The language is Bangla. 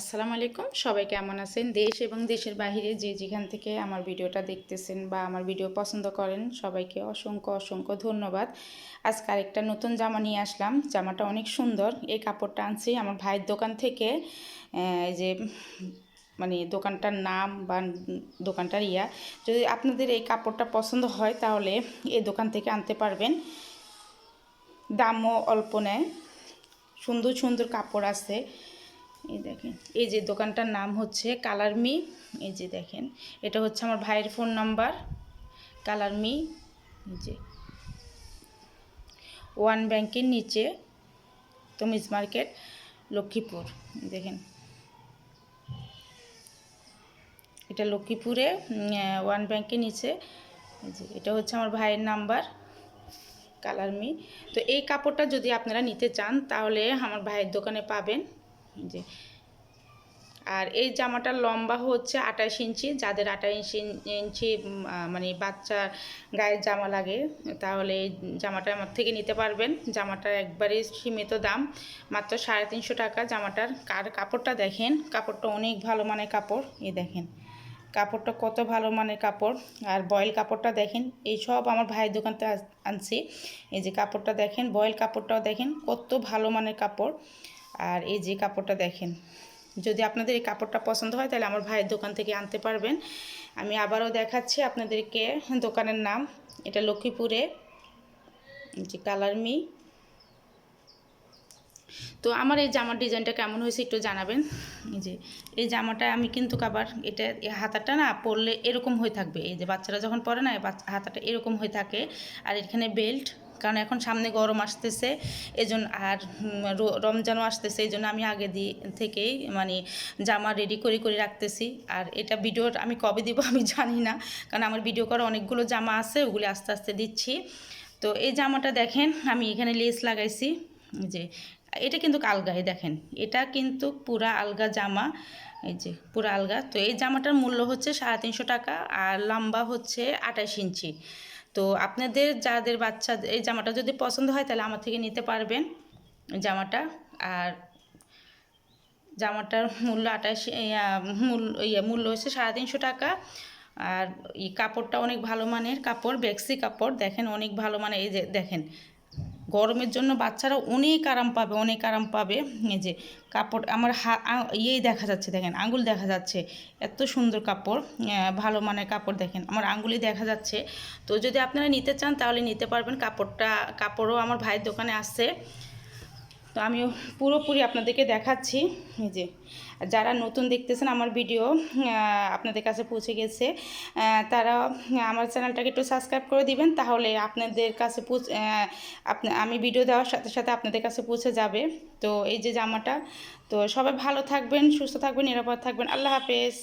আসসালামু আলাইকুম। সবাই কেমন আছেন? দেশ এবং দেশের বাইরে যে যেখান থেকে আমার ভিডিওটা দেখতেছেন বা আমার ভিডিও পছন্দ করেন, সবাইকে অসংখ্য অসংখ্য ধন্যবাদ। আজকে আরেকটা নতুন জামা নিয়ে আসলাম। জামাটা অনেক সুন্দর। এই কাপড়টা আনছি আমার ভাইয়ের দোকান থেকে। যে মানে দোকানটার নাম বা দোকানটার ইয়া। যদি আপনাদের এই কাপড়টা পছন্দ হয় তাহলে এই দোকান থেকে আনতে পারবেন। দামও অল্প নেয়। সুন্দর সুন্দর কাপড় আছে। এই দেখেন। এই যে দোকানটার নাম হচ্ছে কালার মি। এই যে দেখেন, এটা হচ্ছে আমার ভাইয়ের ফোন নাম্বার কালার মি। যে, ওয়ান ব্যাংকের নিচে তমিজ মার্কেট, লক্ষ্মীপুর। দেখেন, এটা লক্ষ্মীপুরে ওয়ান ব্যাংকের নিচে। এটা হচ্ছে আমার ভাইয়ের নাম্বার, কালার মি। তো এই কাপড়টা যদি আপনারা নিতে চান, তাহলে আমার ভাইয়ের দোকানে পাবেন। যে আর এই জামাটার লম্বা হচ্ছে আঠাশ ইঞ্চি, যাদের আঠাশ ইঞ্চি মানে বাচ্চার গায়ের জামা লাগে, তাহলে এই জামাটা আমার থেকে নিতে পারবেন। জামাটার একবারে সীমিত দাম, মাত্র সাড়ে তিনশো টাকা। জামাটার কার কাপড়টা দেখেন, কাপড়টা অনেক ভালো মানের কাপড়, এই দেখেন। কাপড়টা কত ভালো মানের কাপড়, আর বয়েল কাপড়টা দেখেন, এই সব আমার ভাইয়ের দোকানতে আনছি। এই যে কাপড়টা দেখেন, বয়েল কাপড়টাও দেখেন, কত ভালো মানের কাপড়। আর এই যে কাপড়টা দেখেন, যদি আপনাদের এই কাপড়টা পছন্দ হয় তাহলে আমার ভাইয়ের দোকান থেকে আনতে পারবেন। আমি আবারও দেখাচ্ছি আপনাদেরকে দোকানের নাম, এটা লক্ষ্মীপুরে যে কালার মি। তো আমার এই জামার ডিজাইনটা কেমন হয়েছে একটু জানাবেন। এই যে, এই জামাটা আমি কিন্তু আবার এটা হাতাটা না পরলে এরকম হয়ে থাকবে। এই যে বাচ্চারা যখন পরে না হাতাটা এরকম হয়ে থাকে। আর এখানে বেল্ট কারণ এখন সামনে গরম আসতেছে, এজন্য আর রমজানও আসতেছে এই জন্য আমি আগে দিয়ে থেকেই মানে জামা রেডি করে করে রাখতেছি। আর এটা ভিডিও আমি কবে দিব আমি জানি না, কারণ আমার ভিডিও করা অনেকগুলো জামা আছে, ওগুলি আস্তে আস্তে দিচ্ছি। তো এই জামাটা দেখেন, আমি এখানে লেস লাগাইছি যে, এটা কিন্তু আলগাই দেখেন, এটা কিন্তু পুরা আলগা জামা, এই যে, পুরা আলগা। তো এই জামাটার মূল্য হচ্ছে সাড়ে তিনশো টাকা, আর লম্বা হচ্ছে আঠাশ ইঞ্চি। তো আপনাদের যাদের বাচ্চা, এই জামাটা যদি পছন্দ হয় তাহলে আমার থেকে নিতে পারবেন জামাটা। আর জামাটার মূল্য আঠাশ মূল্য ইয়ে মূল্য হচ্ছে সাড়ে তিনশো টাকা। আর এই কাপড়টা অনেক ভালো মানের কাপড়, বেক্সি কাপড়, দেখেন অনেক ভালো মানে এই যে দেখেন গরমের জন্য বাচ্চারা অনেক আরাম পাবে, অনেক আরাম পাবে। এই যে কাপড়, আমার হা ইয়েই দেখা যাচ্ছে, দেখেন আঙ্গুল দেখা যাচ্ছে, এত সুন্দর কাপড় ভালো মানের কাপড় দেখেন, আমার আঙ্গুলি দেখা যাচ্ছে। তো যদি আপনারা নিতে চান তাহলে নিতে পারবেন, কাপড়টা, কাপড়ও আমার ভাইয়ের দোকানে আসছে। তো আমিও পুরোপুরি আপনাদেরকে দেখাচ্ছি। যে, যারা নতুন দেখতেছেন আমার ভিডিও আপনাদের কাছে পৌঁছে গেছে তারা আমার চ্যানেলটাকে একটু সাবস্ক্রাইব করে দিবেন, তাহলে আপনাদের কাছে আমি ভিডিও দেওয়ার সাথে সাথে আপনাদের কাছে পৌঁছে যাবে। তো এই যে জামাটা, তো সবাই ভালো থাকবেন, সুস্থ থাকবেন, নিরাপদ থাকবেন। আল্লাহ হাফেজ।